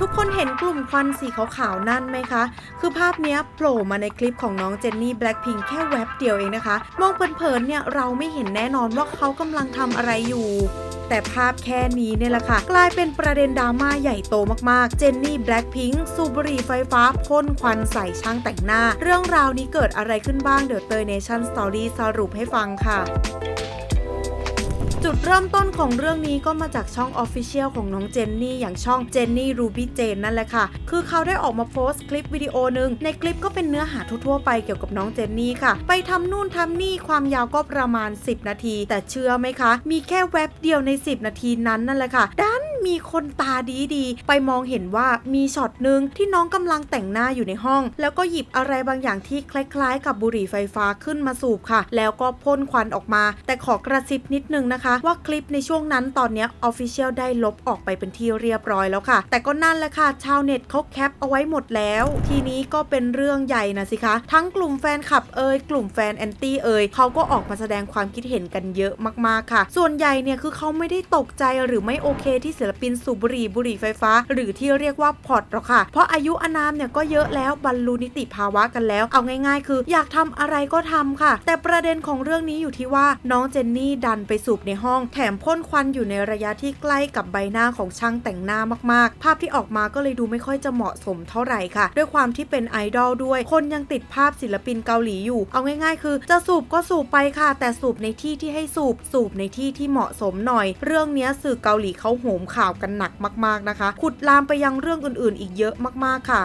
ทุกคนเห็นกลุ่มควันสีขาวๆนั่นไหมคะ คือภาพนี้โผล่มาในคลิปของน้องเจนนี่แบล็คพิงแค่แวบเดียวเองนะคะ มองเพลินๆเนี่ยเราไม่เห็นแน่นอนว่าเขากำลังทำอะไรอยู่แต่ภาพแค่นี้เนี่ยแหละค่ะ กลายเป็นประเด็นดราม่าใหญ่โตมากๆ เจนนี่แบล็คพิงค์สูบบุหรี่ไฟฟ้าพ่นควันใส่ช่างแต่งหน้า เรื่องราวนี้เกิดอะไรขึ้นบ้างเดี๋ยวเตยเนชั่นสตอรี่สรุปให้ฟังค่ะ จุดเริ่มต้นของเรื่องนี้ก็มาจากช่อง Official ของน้องเจนนี่อย่างช่องเจนนี่รูบี้เจนนั่นแหละค่ะ คือเขาได้ออกมาโพสต์คลิปวิดีโอหนึ่งในคลิปก็เป็นเนื้อหาทั่วๆไปเกี่ยวกับน้องเจนนี่ค่ะ ไปทำนู่นทำนี่ความยาวก็ประมาณ 10 นาที แต่เชื่อไหมคะ มีแค่แวบเดียวใน 10 นาทีนั้นนั่นแหละค่ะดันมีคนตาดีๆไปมองเห็นว่ามีช็อตหนึ่งที่น้องกำลังแต่งหน้าอยู่ในห้อง แล้วก็หยิบอะไรบางอย่างที่คล้ายๆ กับบุหรี่ไฟฟ้าขึ้นมาสูบค่ะ แล้วก็พ่นควันออกมา แต่ขอกระซิบนิดนึงนะคะว่าคลิปในช่วงนั้นตอนนี้ย Official ได้ลบออกไปเป็นที่เรียบร้อยแล้วค่ะ แต่ก็นั่นแหละค่ะ ชาวเน็ตเขาแคปเอาไว้หมดแล้ว ทีนี้ก็เป็นเรื่องใหญ่นะสิคะ ทั้งกลุ่มแฟนคลับเอ่ยกลุ่มแฟนแอนตี้เอ่ยเขาก็ออกมาแสดงความคิดเห็นกันเยอะมากๆค่ะ ส่วนใหญ่เนี่ยคือเขาไม่ได้ตกใจหรือไม่โอเคที่ศิลปินสูบบุหรี่บุหรี่ไฟฟ้า หรือที่เรียกว่าพอร์ตหรอกค่ะ เพราะอายุอนามเนี่ยก็เยอะแล้วบรรลุนิติภาวะกันแล้ว เอาง่าย ๆ คืออยากทำอะไรก็ทำค่ะ แต่ประเด็นของเรื่องนี้อยู่ที่ว่าน้องเจนนี่ดันไปสูบในห้อง แถมพ่นควันอยู่ในระยะที่ใกล้กับใบหน้าของช่างแต่งหน้ามากๆ ภาพที่ออกมาก็เลยดูไม่ค่อยจะเหมาะสมเท่าไหร่ค่ะ ด้วยความที่เป็นไอดอลด้วย คนยังติดภาพศิลปินเกาหลีอยู่ เอาง่าย ๆ คือจะสูบก็สูบไปค่ะ แต่สูบในที่ที่ให้สูบ สูบในที่ที่เหมาะสมหน่อย เรื่องนี้สื่อเกาหลีเขาโหมข่าวกันหนักมาก ๆนะคะ ขุดลามไปยังเรื่องอื่นๆ อีกเยอะมากๆค่ะ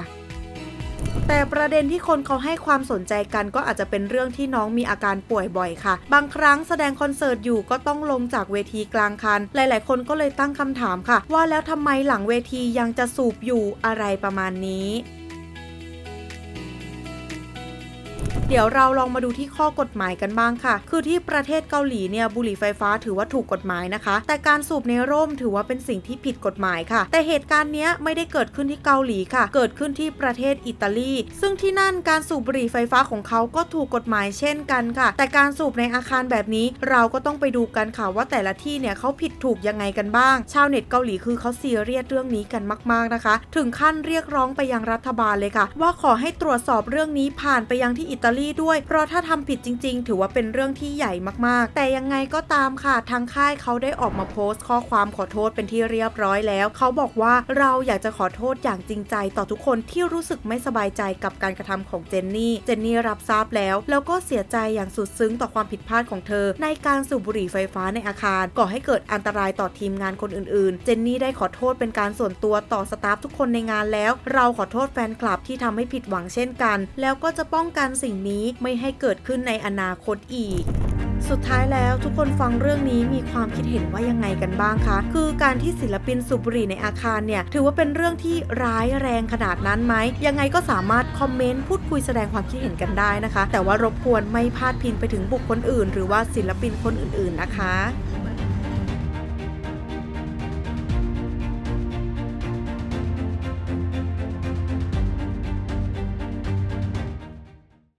แต่ประเด็นที่คนเขาให้ความสนใจกันก็อาจจะเป็นเรื่องที่น้องมีอาการป่วยบ่อยค่ะ บางครั้งแสดงคอนเสิร์ตอยู่ก็ต้องลงจากเวทีกลางคัน หลาย ๆ คนก็เลยตั้งคำถามค่ะ ว่าแล้วทำไมหลังเวทียังจะสูบอยู่อะไรประมาณนี้ เดี๋ยวเราลองมาดูที่ข้อกฎหมายกันบ้างค่ะ คือที่ประเทศเกาหลีเนี่ยบุหรี่ไฟฟ้าถือว่าถูกกฎหมายนะคะ แต่การสูบในร่มถือว่าเป็นสิ่งที่ผิดกฎหมายค่ะ แต่เหตุการณ์เนี้ยไม่ได้เกิดขึ้นที่เกาหลีค่ะ เกิดขึ้นที่ประเทศอิตาลี ซึ่งที่นั่นการสูบบุหรี่ไฟฟ้าของเขาก็ถูกกฎหมายเช่นกันค่ะ แต่การสูบในอาคารแบบนี้เราก็ต้องไปดูกันค่ะว่าแต่ละที่เนี่ยเขาผิดถูกยังไงกันบ้าง ชาวเน็ตเกาหลีคือเขาซีเรียสเรื่องนี้กันมาก ๆนะคะ ถึงขั้นเรียกร้องไปยังรัฐบาลเลยค่ะ ว่าขอให้ตรวจสอบเรื่องนี้ผ่านไปยังที่อิตาลีด้วย เพราะถ้าทำผิดจริง ๆ ถือว่าเป็นเรื่องที่ใหญ่มากๆ แต่ยังไงก็ตามค่ะ ทางค่ายเขาได้ออกมาโพสต์ข้อความขอโทษเป็นที่เรียบร้อยแล้ว เขาบอกว่าเราอยากจะขอโทษอย่างจริงใจต่อทุกคนที่รู้สึกไม่สบายใจกับการกระทำของเจนนี่ เจนนี่รับทราบแล้ว แล้วก็เสียใจอย่างสุดซึ้งต่อความผิดพลาดของเธอ ในการสูบบุหรี่ไฟฟ้าในอาคาร ก่อให้เกิดอันตรายต่อทีมงานคนอื่นๆ เจนนี่ได้ขอโทษเป็นการส่วนตัวต่อสตาฟทุกคนในงานแล้ว เราขอโทษแฟนคลับที่ทำให้ผิดหวังเช่นกัน แล้วก็จะป้องกันสิ่งนี้ไม่ให้เกิดขึ้นในอนาคตอีกสุดท้ายแล้วทุกคนฟังเรื่องนี้มีความคิดเห็นว่ายังไงกันบ้างคะ คือการที่ศิลปินสูบบุหรี่ในอาคารเนี่ยถือว่าเป็นเรื่องที่ร้ายแรงขนาดนั้นไหม ยังไงก็สามารถคอมเมนต์พูดคุยแสดงความคิดเห็นกันได้นะคะ แต่ว่ารบกวนไม่พาดพิงไปถึงบุคคลอื่น หรือว่าศิลปินคนอื่น ๆนะคะ